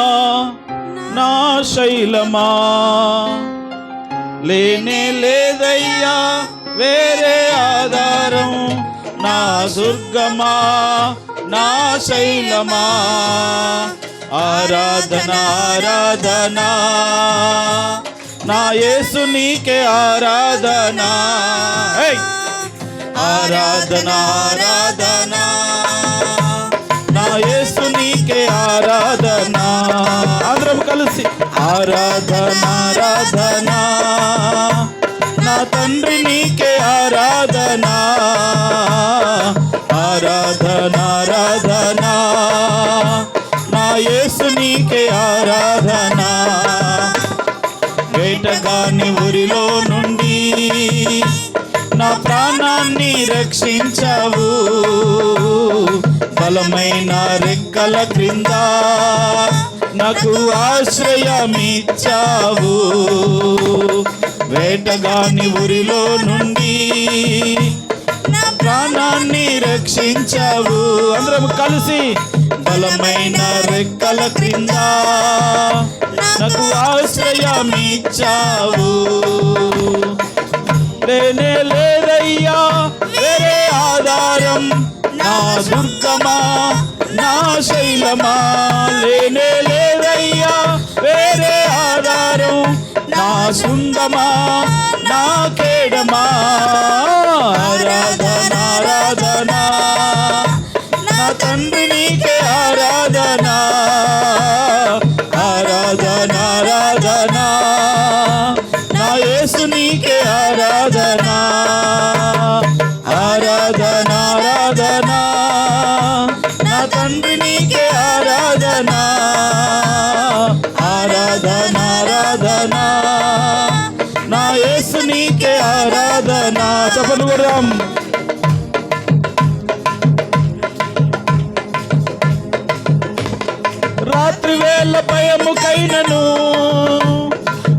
నా శైలమా? లేనే లేదయ్యా వేరే ఆధారం. నా దుర్గమా నా శైలమా? ఆరాధన ఆరాధన. నా యేసు నీకే ఆరాధన. ఆరాధన ఆరాధనా. కలిసి. ఆరాధన ఆరాధన. నా తండ్రి నీకే ఆరాధన. ఆరాధన ఆరాధన. నా యేసు నీకే ఆరాధన. వేటగాని ఊరిలో నుండి నా ప్రాణాన్ని రక్షించావు. బలమైన రెక్కల క్రింద నాకు ఆశ్రయమిచ్చావు. వేటగాని ఊరిలో నుండి నా ప్రాణాన్ని రక్షించావు. అందరం కలిసి బలమైన రెక్కల క్రింద నాకు ఆశ్రయమిచ్చావు. లేనే లేదయ్యా వేరే ఆధారం. నా దుర్గమా నా శైలమా? లేనే లేదయ్యా వేరే ఆధారం. నా సుందమా నా కేడమా? ఆరాధ ఆరాధనా. నా యేసు నీకే ఆరాధనా. చెప్పండి కొడదాం రాత్రి వేళ భయముకైనను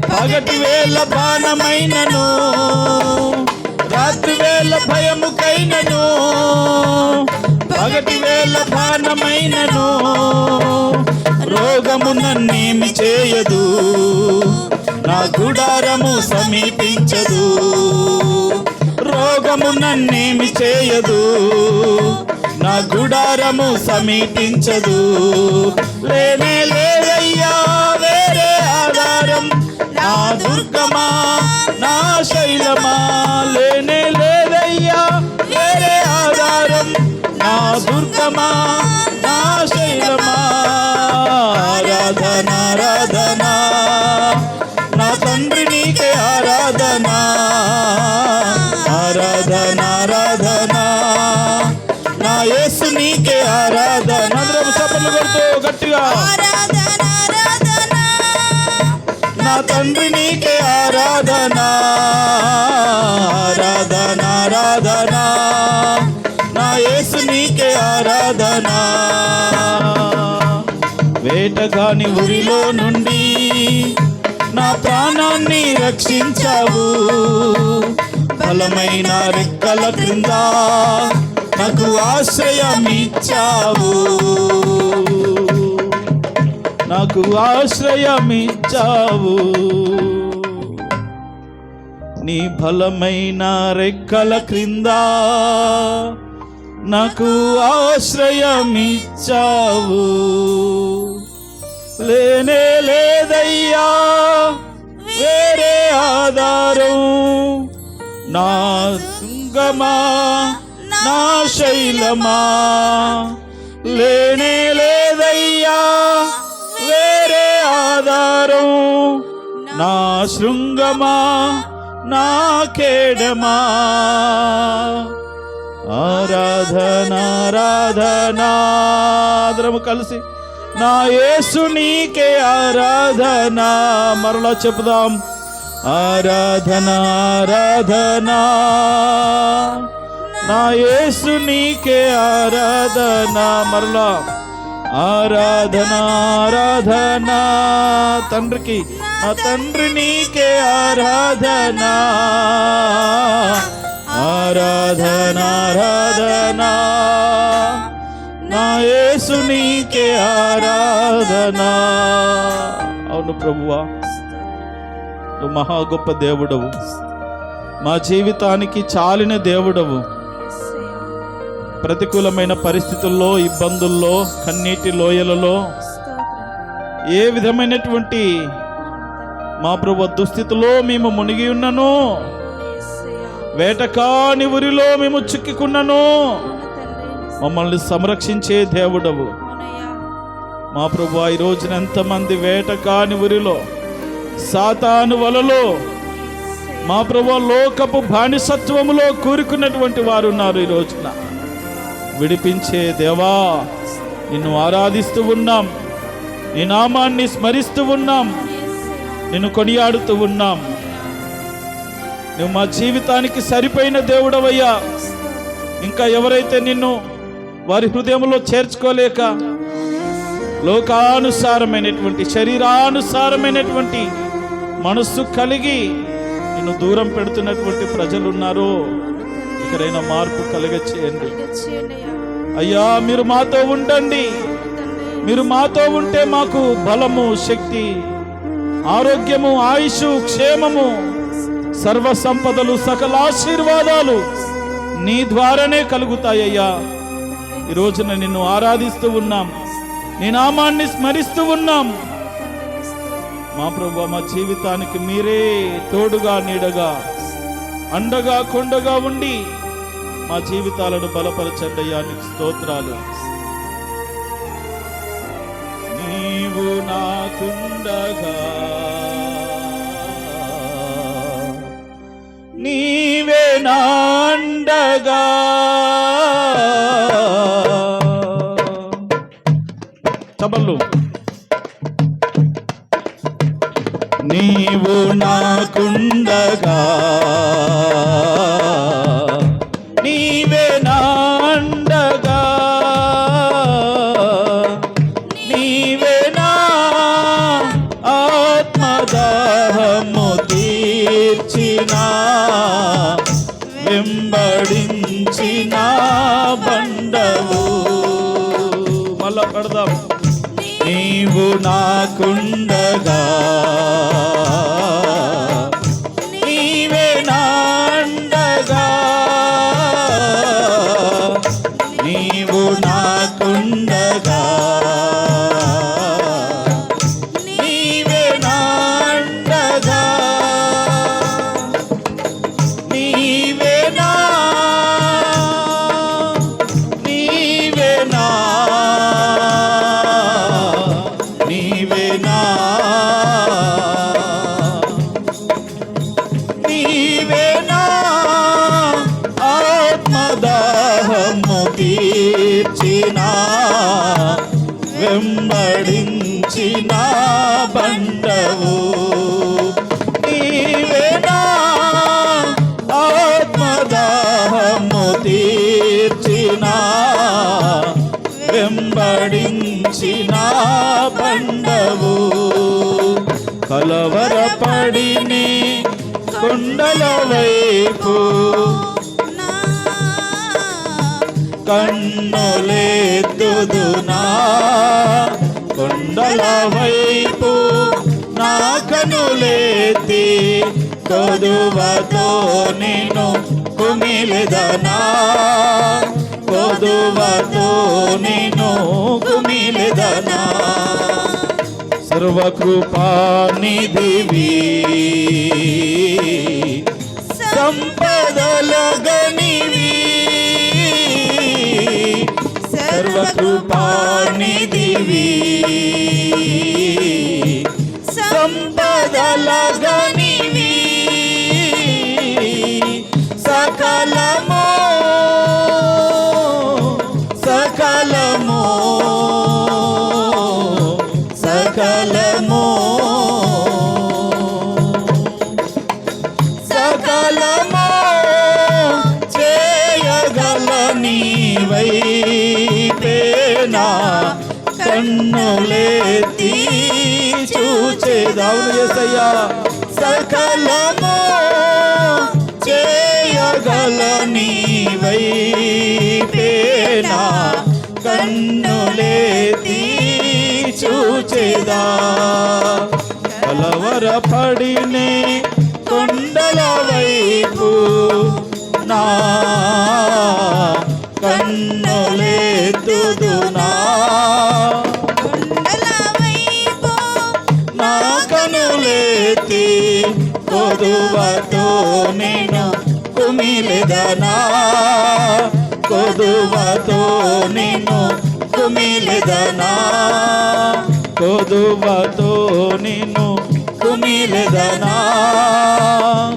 పగటి వేళ బాణమైనను రాత్రి వేళ భయముకైనను పగటి వేళ బాణమైనను రోగము నన్నేమి చేయదు. గుడారము సమీపించదు. రోగము నన్నేమి చేయదు. నా గుడారము సమీపించదు. లేనే లేదయ్యా వేరే ఆధారం. నా దుర్గమా నా శైలమా? లేనే లేదయ్యా వేరే ఆధారం. నా దుర్గమా నా తండ్రి నీకే ఆరాధన ఆరాధన ఆరాధన. నా యేసు నీకే ఆరాధన. వేటగాని ఊరిలో నుండి నా ప్రాణాన్ని రక్షించావు. బలమైన రెక్కల క్రింద నాకు ఆశ్రయం ఇచ్చావు నాకు ఆశ్రయమిచ్చావు. నీ బలమైన రెక్కల క్రింద నాకు ఆశ్రయం ఇచ్చావు లేనే లేదయ్యా వేరే ఆధారం. నా శృంగమా నా శైలమా? లేనే లేదయ్యా ఆధారం నా శృంగమా నా కేడమా? ఆరాధన ఆరాధన. కలిసి నా యేసు నీకే ఆరాధన. మరలా చెప్దాం ఆరాధన ఆరాధన. నా యేసు నీకే ఆరాధన. మరలా ఆరాధన ఆరాధన. తండ్రికి నా తండ్రి నీకే ఆరాధన. ఆరాధన ఆరాధన. నా యేసు నీకే ఆరాధన. అవును ప్రభువా నువ్వు మహా గొప్ప దేవుడవు. మా జీవితానికి చాలిన దేవుడవు. ప్రతికూలమైన పరిస్థితుల్లో ఇబ్బందుల్లో కన్నీటి లోయలలో ఏ విధమైనటువంటి మా ప్రభు దుస్థితిలో మేము మునిగి ఉన్నను వేటకాని ఉరిలో మేము చిక్కుకున్నను మమ్మల్ని సంరక్షించే దేవుడవు. మా ప్రభు ఈ రోజున ఎంతమంది వేటకాని ఉరిలో సాతాను వలలో మా ప్రభు లోకపు బానిసత్వములో కూరుకున్నటువంటి వారు ఉన్నారు ఈ రోజున. విడిపించే దేవా నిన్ను ఆరాధిస్తూ ఉన్నాం. నీ నామాన్ని స్మరిస్తూ ఉన్నాం. నిన్ను కొనియాడుతూ ఉన్నాం. నువ్వు మా జీవితానికి సరిపోయిన దేవుడవయ్యా. ఇంకా ఎవరైతే నిన్ను వారి హృదయంలో చేర్చుకోలేక లోకానుసారమైనటువంటి శరీరానుసారమైనటువంటి మనస్సు కలిగి నిన్ను దూరం పెడుతున్నటువంటి ప్రజలు ఉన్నారు ఇకరైనా మార్పు కలగ చేయండి అయ్యా. మీరు మాతో ఉండండి. మీరు మాతో ఉంటే మాకు బలము శక్తి ఆరోగ్యము ఆయుష్ క్షేమము సర్వ సంపదలు సకల ఆశీర్వాదాలు నీ ద్వారానే కలుగుతాయ్యా ఈ రోజున నిన్ను ఆరాధిస్తూ ఉన్నాం. నీ నామాన్ని స్మరిస్తూ ఉన్నాం. మా ప్రభు మా జీవితానికి మీరే తోడుగా నీడగా అండగా కొండగా ఉండి మా జీవితాలను బలపరచండి అయ్యా నీకు స్తోత్రాలు. నీవు నాకుండగా నీవే నాండగా. చబల్లు నీవు నాకుండగా కుండగా. నీవే నాండగా. నీవు నాకుండగా తీర్చిన వెంబడించిన బండవు నీవే ఆత్మదాహము తీర్చిన వెంబడించిన బండవు కలవరపడిని కొండల వైపు కన్నులెత్తుదునా కొండల వైపు నా కనులేతి కొదువతో నేను కుమిలిదనా. కొదువతో నేను కుమిలిదనా. సర్వకృపానిధివి సంపదల గనివి సర్వకృపానిధివి సంపదల గనివి కన్నులెత్తి చూచేదావును ఎసయ్యా సకలము చేయగల నీవై పేనా కన్ను చూచేదా. కలవరపడినే కొండల వైపు నా కన్నులేతుదునా కుమిలెదనా కొదువతో నిన్ను కుమిలెదనా. కొదువతో నిన్ను కుమిలెదనా.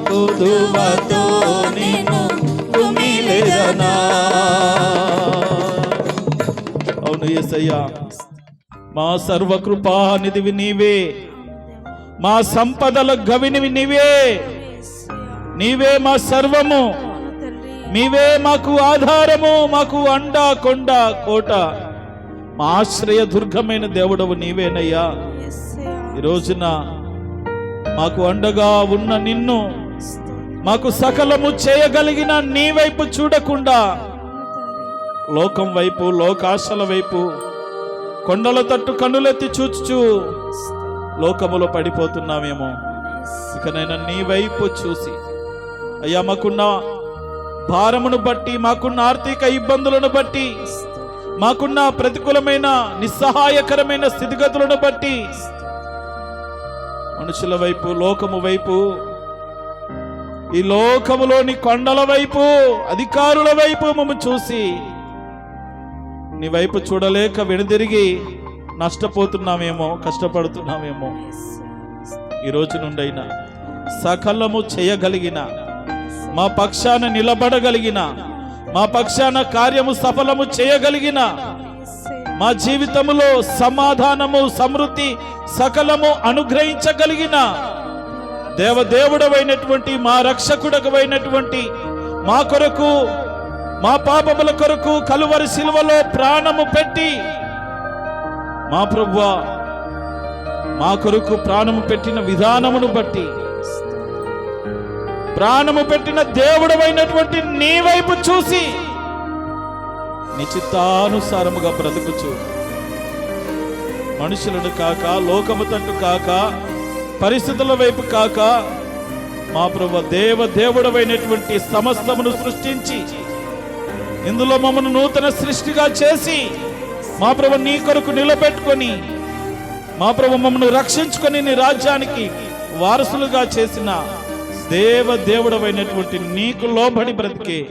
కొదువతో నిన్ను కుమిలెదనా. అవును యేసయ్యా మా సర్వకృపానిధివి నీవే. మా సంపదల గవినివి నీవే. నీవే మా సర్వము. నీవే మాకు ఆధారము మాకు అండ కొండ కోట. మా ఆశ్రయ దుర్గమైన దేవుడవు నీవేనయ్యా. ఈ రోజున మాకు అండగా ఉన్న నిన్ను మాకు సకలము చేయగలిగిన నీ వైపు చూడకుండా లోకం వైపు లోకాశల వైపు కొండల తట్టు కన్నులెత్తి చూచుచు లోకములో పడిపోతున్నామేమో. ఇకనైనా నీ వైపు చూసి అయ్యా మాకున్న భారమును బట్టి మాకున్న ఆర్థిక ఇబ్బందులను బట్టి మాకున్న ప్రతికూలమైన నిస్సహాయకరమైన స్థితిగతులను బట్టి మనుషుల వైపు లోకము వైపు ఈ లోకములోని కొండల వైపు అధికారుల వైపు మమ్మ చూసి నీ వైపు చూడలేక వెనుదిరిగి నష్టపోతున్నామేమో కష్టపడుతున్నామేమో. ఈ రోజు నుండైనా సకలము చేయగలిగిన మా పక్షాన నిలబడగలిగిన మా పక్షాన కార్యము సఫలము చేయగలిగిన మా జీవితములో సమాధానము సమృద్ధి సకలము అనుగ్రహించగలిగిన దేవదేవుడవైనటువంటి మా రక్షకుడకమైనటువంటి మా కొరకు మా పాపముల కొరకు కలువరి శిలువలో ప్రాణము పెట్టి మా ప్రభువా మా కొరకు ప్రాణము పెట్టిన విధానమును బట్టి ప్రాణము పెట్టిన దేవుడమైనటువంటి నీ వైపు చూసి నిశ్చితానుసారముగా బ్రతుకుచు. మనుషులను కాక లోకము తట్టు కాక పరిస్థితుల వైపు కాక మా ప్రభు దేవ దేవుడమైనటువంటి సమస్తమును సృష్టించి ఇందులో మమ్మను నూతన సృష్టిగా చేసి మా ప్రభు నీ కొరకు నిలబెట్టుకొని మా ప్రభు మమ్మను రక్షించుకొని నీ రాజ్యానికి వారసులుగా చేసిన దేవ దేవుడమైనటువంటి నీకు లోబడి బ్రతికే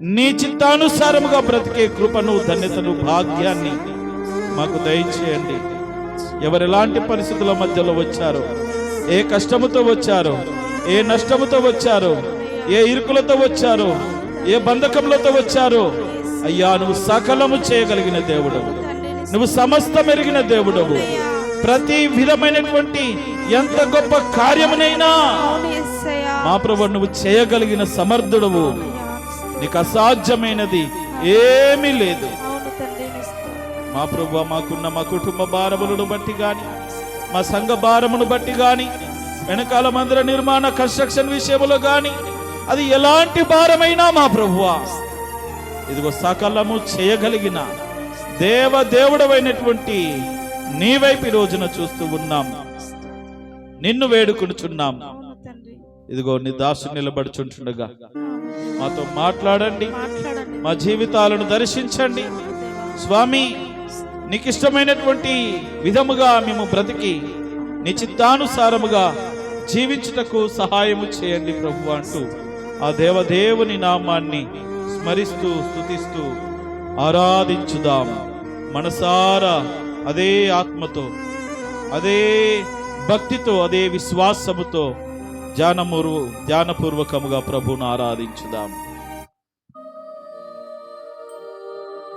నీ చిత్తానుసారముగా బ్రతికే కృపను ధన్యతను భాగ్యాన్ని మాకు దయచేయండి. ఎవరు ఎలాంటి పరిస్థితుల మధ్యలో వచ్చారో ఏ కష్టముతో వచ్చారో ఏ నష్టముతో వచ్చారో ఏ ఇరుకులతో వచ్చారో ఏ బంధకములతో వచ్చారో అయ్యా నువ్వు సకలము చేయగలిగిన దేవుడవు. నువ్వు సమస్తం ఎరిగిన దేవుడవు. ప్రతి విధమైనటువంటి ఎంత గొప్ప కార్యమునైనా మా ప్రభు నువ్వు చేయగలిగిన సమర్థుడవు. నీకు అసాధ్యమైనది ఏమీ లేదు. మా ప్రభు మాకున్న మా కుటుంబ భారములను బట్టి గాని మా సంఘ భారమును బట్టి గాని వెనకాల మందిర నిర్మాణ కన్స్ట్రక్షన్ విషయంలో గాని అది ఎలాంటి భారమైనా మా ప్రభువా ఇదిగో సకలము చేయగలిగిన దేవ దేవుడవైనటువంటి నీ వైపు ఈ రోజున చూస్తూ ఉన్నాం. నిన్ను వేడుకునుచున్నాం. ఇదిగో నీ దాసు నిలబడుచుంటుండగా. మాతో మాట్లాడండి. మా జీవితాలను దర్శించండి. స్వామి నీకు ఇష్టమైనటువంటి విధముగా మేము బ్రతికి నీ చిత్తానుసారముగా జీవించుటకు సహాయము చేయండి ప్రభు అంటూ ఆ దేవదేవుని నామాన్ని స్మరిస్తూ స్తుతిస్తూ ఆరాధించుదాం. మనసారా అదే ఆత్మతో అదే భక్తితో అదే విశ్వాసముతో ధ్యానమురు ధ్యానపూర్వకముగా ప్రభును ఆరాధించుదాం.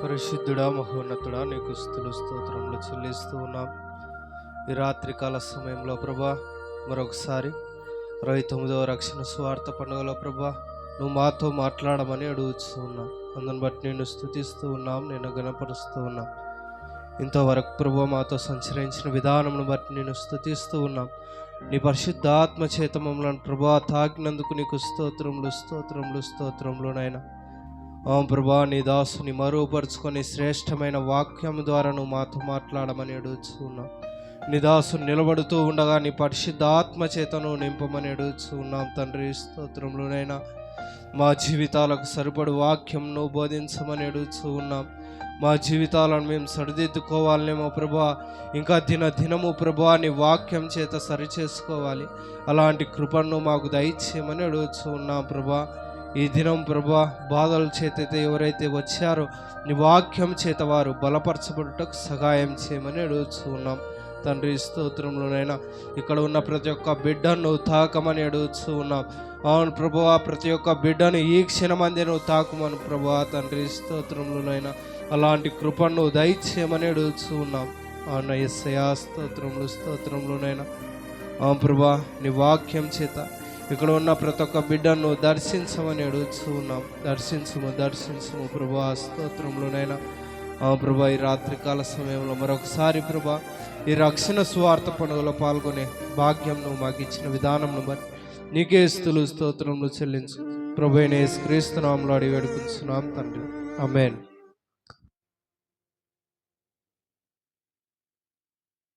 పరిశుద్ధుడా మహోన్నతుడా నీకు స్థులు స్తోత్రములు చెల్లిస్తూ ఉన్నాం. ఈ రాత్రికాల సమయంలో ప్రభా మరొకసారి అరవై తొమ్మిదవ రక్షణ స్వార్థ పండుగలో ప్రభా నువ్వు మాతో మాట్లాడమని అడుగుతూ ఉన్నాం. అందుని బట్టి నేను స్థుతిస్తూ ఉన్నాం నేను గణపరుస్తూ ఉన్నాం. ఇంతవరకు ప్రభు మాతో సంచరించిన విధానమును బట్టి నేను స్థుతిస్తూ ఉన్నాం. నీ పరిశుద్ధాత్మ చేత మమ్మల్ని ప్రభా తాకినందుకు నీకు స్తోత్రములు స్తోత్రములు స్తోత్రములు నాయనా. ఆ ప్రభా నీ దాసుని మరుగుపరుచుకొని శ్రేష్టమైన వాక్యం ద్వారా నువ్వు మాతో మాట్లాడమని అడుగుతున్నావు నిదాసు నిలబడుతూ ఉండగా నీ పరిశుద్ధాత్మ చేతను నింపమని అడుగుతున్నాం తండ్రి. స్తోత్రంలోనైనా మా జీవితాలకు సరిపడు వాక్యంను బోధించమని అడుగుతూ ఉన్నాం. మా జీవితాలను మేము సరిదిద్దుకోవాలనేమో ప్రభా ఇంకా దిన దినము ప్రభా అని వాక్యం చేత సరిచేసుకోవాలి. అలాంటి కృపను మాకు దయచేయమని అడుగుతూ ఉన్నాం ప్రభా. ఈ దినం ప్రభా బాధల చేత ఎవరైతే వచ్చారో నీ వాక్యం చేత వారు బలపరచబడుటకు సహాయం చేయమని అడుగుతూ ఉన్నాం. తండ్రి స్తోత్రంలోనైనా ఇక్కడ ఉన్న ప్రతి ఒక్క బిడ్డను తాకమని అడుగుతూ ఉన్నాం అవును ప్రభువా ప్రతి ఒక్క బిడ్డను ఈ క్షణమంది నువ్వు తాకుమను ప్రభువా తండ్రి స్తోత్రంలోనైనా అలాంటి కృపను దయచేయమని అడుగుతూ ఉన్నాం అవును ఎస్సయా స్తోత్రములు స్తోత్రంలోనైనా అవును ప్రభా నీ వాక్యం చేత ఇక్కడ ఉన్న ప్రతి ఒక్క బిడ్డను దర్శించమని అడుగుతూ ఉన్నాం దర్శించము దర్శించము ప్రభా స్తోత్రంలోనైనా ఆ ప్రభా ఈ రాత్రికాల సమయంలో మరొకసారి ప్రభా ఈ రక్షణ స్వార్థ పండుగలో పాల్గొనే భాగ్యంను మాకు ఇచ్చిన విధానంను బట్టి నీకే స్థులు స్తోత్రములు చెల్లించు. ప్రభు క్రీస్తునామంలో అడిగి వేడుకుంటున్నాం తండ్రి. అమేన్